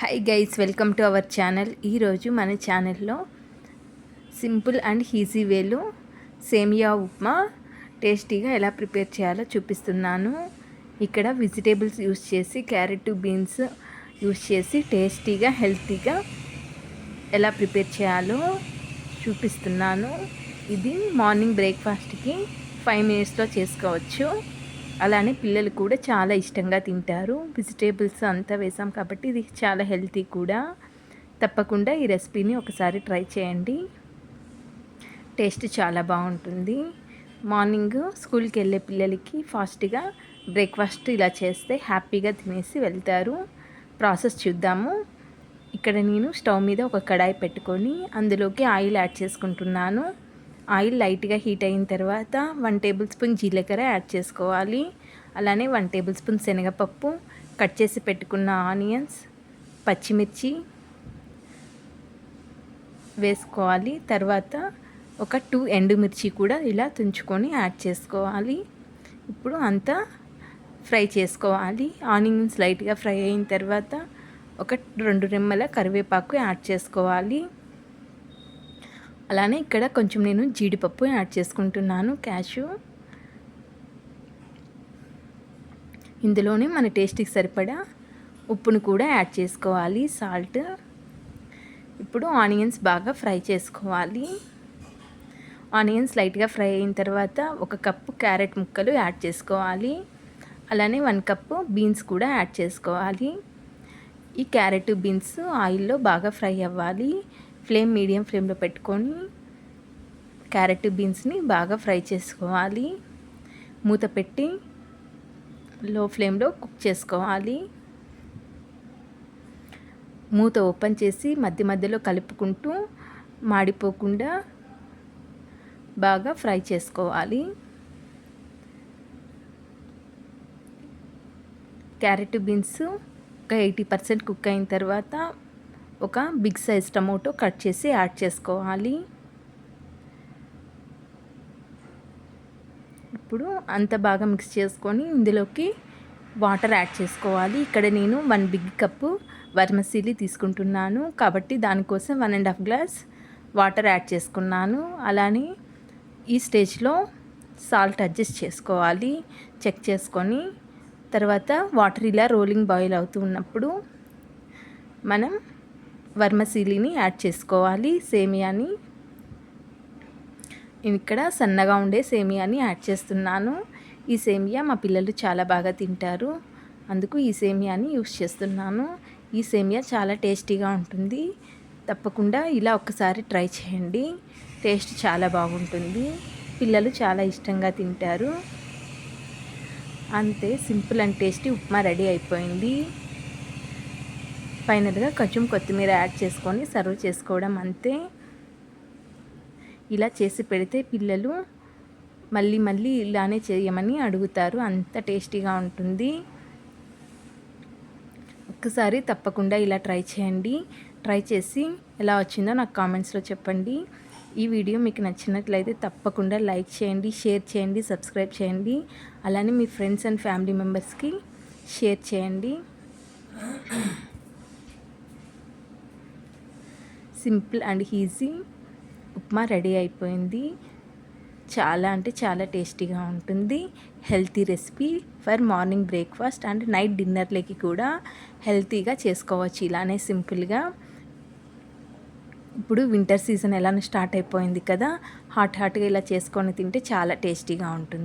Hi guys welcome to our channel ఈరోజు మన ఛానల్లో సింపుల్ అండ్ ఈజీ వేలో సేమియా ఉప్మా టేస్టీగా ఎలా ప్రిపేర్ చేయాలో చూపిస్తున్నాను. ఇక్కడ వెజిటేబుల్స్ యూస్ చేసి క్యారెట్ బీన్స్ యూస్ చేసి టేస్టీగా హెల్తీగా ఎలా ప్రిపేర్ చేయాలో చూపిస్తున్నాను. ఇది మార్నింగ్ బ్రేక్ఫాస్ట్కి ఫైవ్ మినిట్స్లో చేసుకోవచ్చు. అలానే పిల్లలు కూడా చాలా ఇష్టంగా తింటారు. వెజిటేబుల్స్ అంతా వేసాం కాబట్టి ఇది చాలా హెల్తీ కూడా. తప్పకుండా ఈ రెసిపీని ఒకసారి ట్రై చేయండి. టేస్ట్ చాలా బాగుంటుంది. మార్నింగ్ స్కూల్కి వెళ్ళే పిల్లలకి ఫాస్ట్గా బ్రేక్ఫాస్ట్ ఇలా చేస్తే హ్యాపీగా తినేసి వెళ్తారు. ప్రాసెస్ చూద్దాము. ఇక్కడ నేను స్టవ్ మీద ఒక కడాయి పెట్టుకొని అందులోకి ఆయిల్ యాడ్ చేసుకుంటున్నాను. ఆయిల్ లైట్గా హీట్ అయిన తర్వాత వన్ టేబుల్ స్పూన్ జీలకర్ర యాడ్ చేసుకోవాలి. అలానే వన్ టేబుల్ స్పూన్ శనగపప్పు కట్ చేసి పెట్టుకున్న ఆనియన్స్ పచ్చిమిర్చి వేసుకోవాలి. తర్వాత ఒక టూ ఎండుమిర్చి కూడా ఇలా తుంచుకొని యాడ్ చేసుకోవాలి. ఇప్పుడు అంతా ఫ్రై చేసుకోవాలి. ఆనియన్స్ లైట్గా ఫ్రై అయిన తర్వాత ఒక రెండు రెమ్మల కరివేపాకు యాడ్ చేసుకోవాలి. అలానే ఇక్కడ కొంచెం నేను జీడిపప్పు యాడ్ చేసుకుంటున్నాను క్యాషు. ఇందులోనే మన టేస్ట్కి సరిపడా ఉప్పును కూడా యాడ్ చేసుకోవాలి సాల్ట్. ఇప్పుడు ఆనియన్స్ బాగా ఫ్రై చేసుకోవాలి. ఆనియన్స్ లైట్గా ఫ్రై అయిన తర్వాత ఒక కప్పు క్యారెట్ ముక్కలు యాడ్ చేసుకోవాలి. అలానే వన్ కప్పు బీన్స్ కూడా యాడ్ చేసుకోవాలి. ఈ క్యారెట్ బీన్స్ ఆయిల్లో బాగా ఫ్రై అవ్వాలి. ఫ్లేమ్ మీడియం ఫ్లేమ్లో పెట్టుకొని క్యారెట్ బీన్స్ని బాగా ఫ్రై చేసుకోవాలి. మూత పెట్టి లో ఫ్లేమ్లో కుక్ చేసుకోవాలి. మూత ఓపెన్ చేసి మధ్య మధ్యలో కలుపుకుంటూ మాడిపోకుండా బాగా ఫ్రై చేసుకోవాలి. క్యారెట్ బీన్స్ ఒక ఎయిటీ పర్సెంట్ కుక్ అయిన తర్వాత ఒక బిగ్ సైజ్ టమోటో కట్ చేసి యాడ్ చేసుకోవాలి. ఇప్పుడు అంత బాగా మిక్స్ చేసుకొని ఇందులోకి వాటర్ యాడ్ చేసుకోవాలి. ఇక్కడ నేను వన్ బిగ్ కప్పు వర్మసీలి తీసుకుంటున్నాను. కాబట్టి దానికోసం one and half glass water add చేసుకున్నాను. అలానే ఈ స్టేజ్లో సాల్ట్ అడ్జస్ట్ చేసుకోవాలి. చెక్ చేసుకొని తర్వాత వాటర్ ఇలా రోలింగ్ బాయిల్ అవుతూ ఉన్నప్పుడు మనం వర్మశీలిని యాడ్ చేసుకోవాలి. సేమియాని ఇక్కడ సన్నగా ఉండే సేమియాని యాడ్ చేస్తున్నాను. ఈ సేమియా మా పిల్లలు చాలా బాగా తింటారు. అందుకు ఈ సేమియాని యూస్ చేస్తున్నాను. ఈ సేమియా చాలా టేస్టీగా ఉంటుంది. తప్పకుండా ఇలా ఒక్కసారి ట్రై చేయండి. టేస్ట్ చాలా బాగుంటుంది. పిల్లలు చాలా ఇష్టంగా తింటారు. అంతే simple and tasty upma ready అయిపోయింది. ఫైనల్గా కొంచెం కొత్తిమీర యాడ్ చేసుకొని సర్వ్ చేసుకోవడం అంతే. ఇలా చేసి పెడితే పిల్లలు మళ్ళీ మళ్ళీ ఇలానే చేయమని అడుగుతారు. అంత టేస్టీగా ఉంటుంది. ఒక్కసారి తప్పకుండా ఇలా ట్రై చేయండి. ట్రై చేసి ఎలా వచ్చిందో నాకు కామెంట్స్లో చెప్పండి. ఈ వీడియో మీకు నచ్చినట్లయితే తప్పకుండా లైక్ చేయండి షేర్ చేయండి సబ్స్క్రైబ్ చేయండి. అలానే మీ ఫ్రెండ్స్ అండ్ ఫ్యామిలీ మెంబర్స్కి షేర్ చేయండి. Simple and easy. Upma ready అయిపోయింది. చాలా అంటే చాలా టేస్టీగా ఉంటుంది. Healthy recipe for morning breakfast and night డిన్నర్లకి కూడా హెల్తీగా చేసుకోవచ్చు ఇలానే సింపుల్గా. ఇప్పుడు వింటర్ సీజన్ ఎలా స్టార్ట్ అయిపోయింది కదా హాట్ హాట్గా ఇలా చేసుకొని తింటే చాలా టేస్టీగా ఉంటుంది.